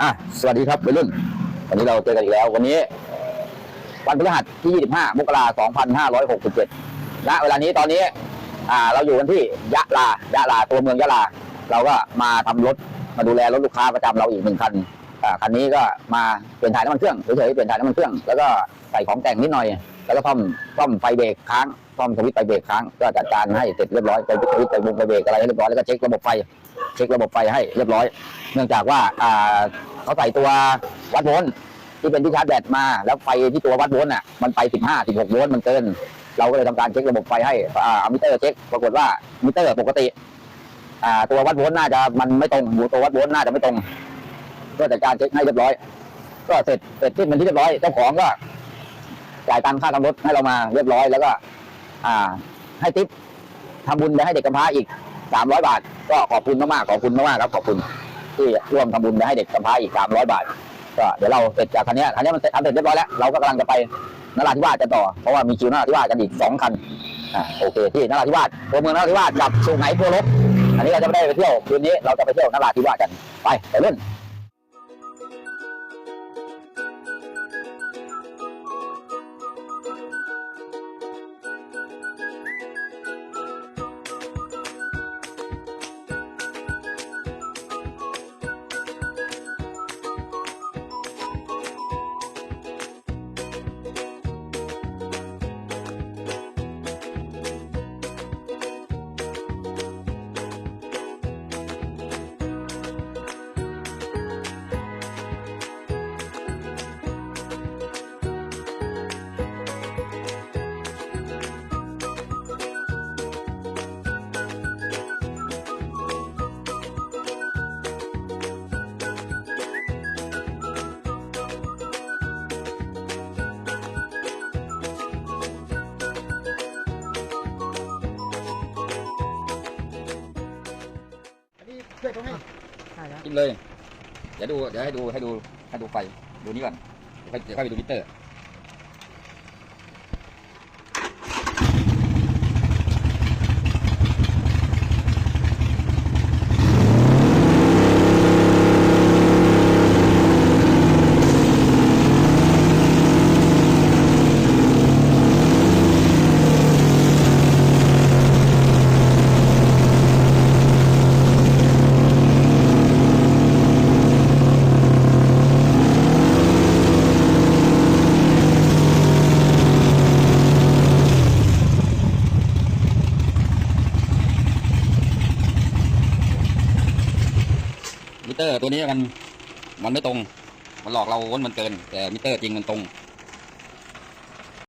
อะสวัสดีครับวัยรุ่น วันนี้เราเจอกันอีกแล้ว วันนี้ วันพฤหัสที่ 25 มกราคม 2567ณเวลานี้ตอนนี้ อ่า เราอยู่กันที่ยะลายะลาตัวเมืองยะลา เราก็มาทำรถมาดูแลรถลูกค้าประจำเราอีกหนึ่งคันอ่าคันนี้ก็มาเปลี่ยนถ่ายน้ำมันเครื่องเฉยๆเปลี่ยนถ่ายน้ำมันเครื่องแล้วก็ใส่ของแต่งนิดหน่อย แล้วก็ซ่อมซ่อมไฟเบรกค้างซ่อมสวิตช์ไฟเบรกค้างก็จัดการให้เสร็จเรียบร้อยไปสวิตช์ไฟบงไฟเบรกอะไรเรียบร้อยแล้วก็เช็คระบบไฟ เช็คระบบไฟให้เรียบร้อย เนื่องจากว่าอ่าเขาใส่ตัววัดโวลต์ที่เป็นที่ชาร์จแบตมา แล้วไฟที่ตัววัดโวลต์อะมันไป 15 16โวลต์มันเกิน เราก็เลยทำการเช็คระบบไฟให้อ่าเอามิเตอร์เช็คปรากฏว่ามิเตอร์ปกติอ่าตัววัดโวลต์น่าจะมันไม่ตรงอยู่ตัววัดโวลต์น่าจะไม่ตรง ก็จัดการเช็คให้เรียบร้อย ก็เสร็จเสร็จที่เป็นที่เรียบร้อยเจ้าของก็จ่ายตังค่าทำรถให้เรามาเรียบร้อยแล้วก็ อ่า ให้ทิปทำบุญไปให้เด็กกำพร้าอีกสามร้อยบาท ก็ขอบคุณมากๆขอบคุณมากๆครับขอบคุณที่ร่วมทำบุญไปให้เด็กกำพร้าอีกสามร้อยบาทก็เดี๋ยวเราเสร็จจากคันนี้คันนี้มันเสร็จทำเสร็จเรียบร้อยแล้วเราก็กำลังจะไปนราธิวาสจะต่อเพราะว่ามีคิวนราธิวาสกันอีกสองคันอ่าโอเคที่นราธิวาสตัวเมืองนราธิวาสกับสุไหงโกลกอันนี้เราจะไม่ได้ไปเที่ยวคืนนี้เราจะไปเที่ยวนราธิวาสกันไปไปเล่น ช่วยเขาให้ใช่แล้วกินเลย เดี๋ยวดู เดี๋ยวให้ดู ให้ดู ให้ดูไฟ ดูนี่ก่อน เดี๋ยวค่อยเดี๋ยวค่อยไปดูมิเตอร์ มิเตอร์ตัวนี้มันมันไม่ตรง มันหลอกเราวนมันเกิน แต่มิเตอร์จริงมันตรง